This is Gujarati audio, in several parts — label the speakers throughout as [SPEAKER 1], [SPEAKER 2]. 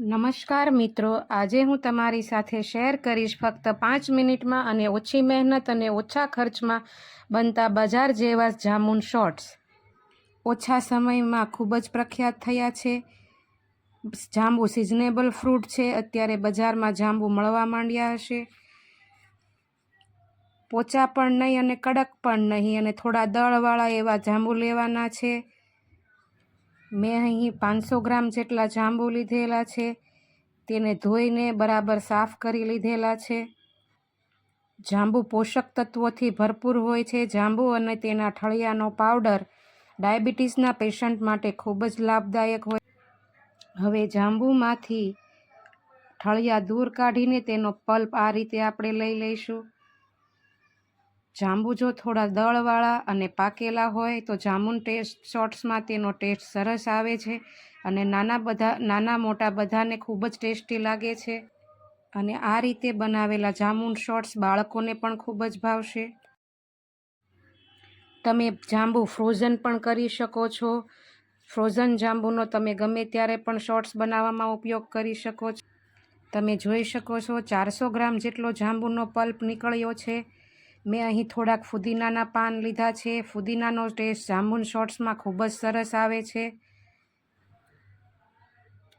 [SPEAKER 1] નમસ્કાર મિત્રો. આજે હું તમારી સાથે શેર કરીશ ફક્ત પાંચ મિનિટમાં અને ઓછી મહેનત અને ઓછા ખર્ચમાં બનતા બજાર જેવા જામુન શોર્ટ્સ. ઓછા સમયમાં ખૂબ જ પ્રખ્યાત થયા છે. જાંબુ સિઝનેબલ ફ્રૂટ છે. અત્યારે બજારમાં જાંબુ મળવા માંડ્યા હશે. પોચા પણ નહીં અને કડક પણ નહીં અને થોડા દળવાળા એવા જાંબુ લેવાના છે. મેં અહીં પાંચસો ગ્રામ જેટલા જાંબુ લીધેલા છે. તેને ધોઈને બરાબર સાફ કરી લીધેલા છે. જાંબુ પોષક તત્વોથી ભરપૂર હોય છે. જાંબુ અને તેના ઠળિયાનો પાવડર ડાયાબિટીસના પેશન્ટ માટે ખૂબ જ લાભદાયક હોય હવે જાંબુમાંથી ઠળિયા દૂર કાઢીને તેનો પલ્પ આ રીતે આપણે લઈ લઈશું. જાંબુ જો થોડા દળવાળા અને પાકેલા હોય તો જાંબુન ટેસ્ટ શોર્ટ્સમાં તેનો ટેસ્ટ સરસ આવે છે અને નાના બધા, નાના મોટા બધાને ખૂબ જ ટેસ્ટી લાગે છે. અને આ રીતે બનાવેલા જાંબુન શોર્ટ્સ બાળકોને પણ ખૂબ જ ભાવશે. તમે જાંબુ ફ્રોઝન પણ કરી શકો છો. ફ્રોઝન જાંબુનો તમે ગમે ત્યારે પણ શોર્ટ્સ બનાવવામાં ઉપયોગ કરી શકો છો. તમે જોઈ શકો છો ચારસો ગ્રામ જેટલો જાંબુનો પલ્પ નીકળ્યો છે. મેં અહીં થોડાક ફુદીનાના પાન લીધા છે. ફુદીનાનો ટેસ્ટ જાંબુન શોર્ટ્સમાં ખૂબ જ સરસ આવે છે.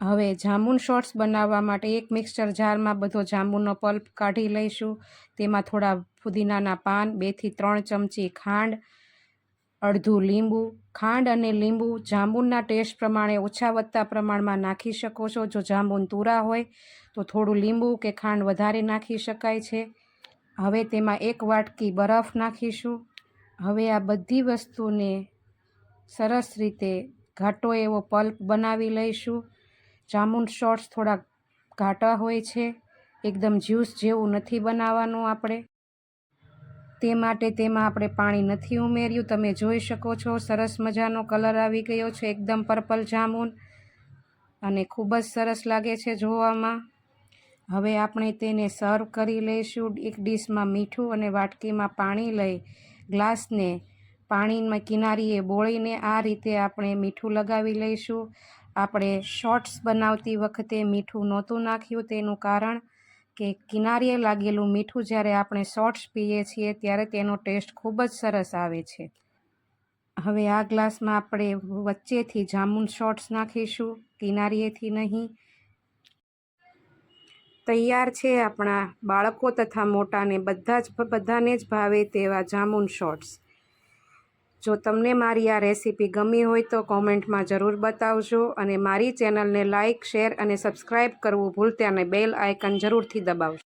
[SPEAKER 1] હવે જાંબુન શોર્ટ્સ બનાવવા માટે એક મિક્સચર જારમાં બધો જાંબુનો પલ્પ કાઢી લઈશું. તેમાં થોડા ફુદીનાના પાન, બેથી ત્રણ ચમચી ખાંડ, અડધું લીંબુ. ખાંડ અને લીંબુ જાંબુના ટેસ્ટ પ્રમાણે ઓછા વધતા પ્રમાણમાં નાખી શકો છો. જો જાંબુન તુરા હોય તો થોડું લીંબુ કે ખાંડ વધારે નાખી શકાય છે. હવે તેમાં એક વાટકી બરફ નાખીશું. હવે આ બધી વસ્તુને સરસ રીતે ઘાટો એવો પલ્પ બનાવી લઈશું. જામુન શોર્ટ્સ થોડા ઘાટા હોય છે. એકદમ જ્યુસ જેવું નથી બનાવવાનું આપણે. તે માટે તેમાં આપણે પાણી નથી ઉમેર્યું. તમે જોઈ શકો છો, સરસ મજાનો કલર આવી ગયો છે. એકદમ પર્પલ જામુન. અને ખૂબ જ સરસ લાગે છે જોવામાં. હવે આપણે તેને સર્વ કરી લઈશું. એક ડીશમાં મીઠું અને વાટકીમાં પાણી લઈ ગ્લાસને પાણીમાં કિનારીએ બોળીને આ રીતે આપણે મીઠું લગાવી લઈશું. આપણે શોર્ટ્સ બનાવતી વખતે મીઠું નહોતું નાખ્યું તેનું કારણ કે કિનારીએ લાગેલું મીઠું જ્યારે આપણે શોર્ટ્સ પીએ છીએ ત્યારે તેનો ટેસ્ટ ખૂબ જ સરસ આવે છે. હવે આ ગ્લાસમાં આપણે વચ્ચેથી જામુન શોર્ટ્સ નાખીશું. કિનારીએથી નહીં. તૈયાર છે આપણા બાળકો તથા મોટાને બધા જ બધાને જ ભાવે તેવા જામુન શોર્ટ્સ. જો તમને મારી આ રેસીપી ગમી હોય તો કોમેન્ટમાં જરૂર બતાવજો અને મારી ચેનલને લાઇક શેર અને સબસ્ક્રાઈબ કરવું ભૂલતા અને બેલ આઇકન જરૂરથી દબાવજો.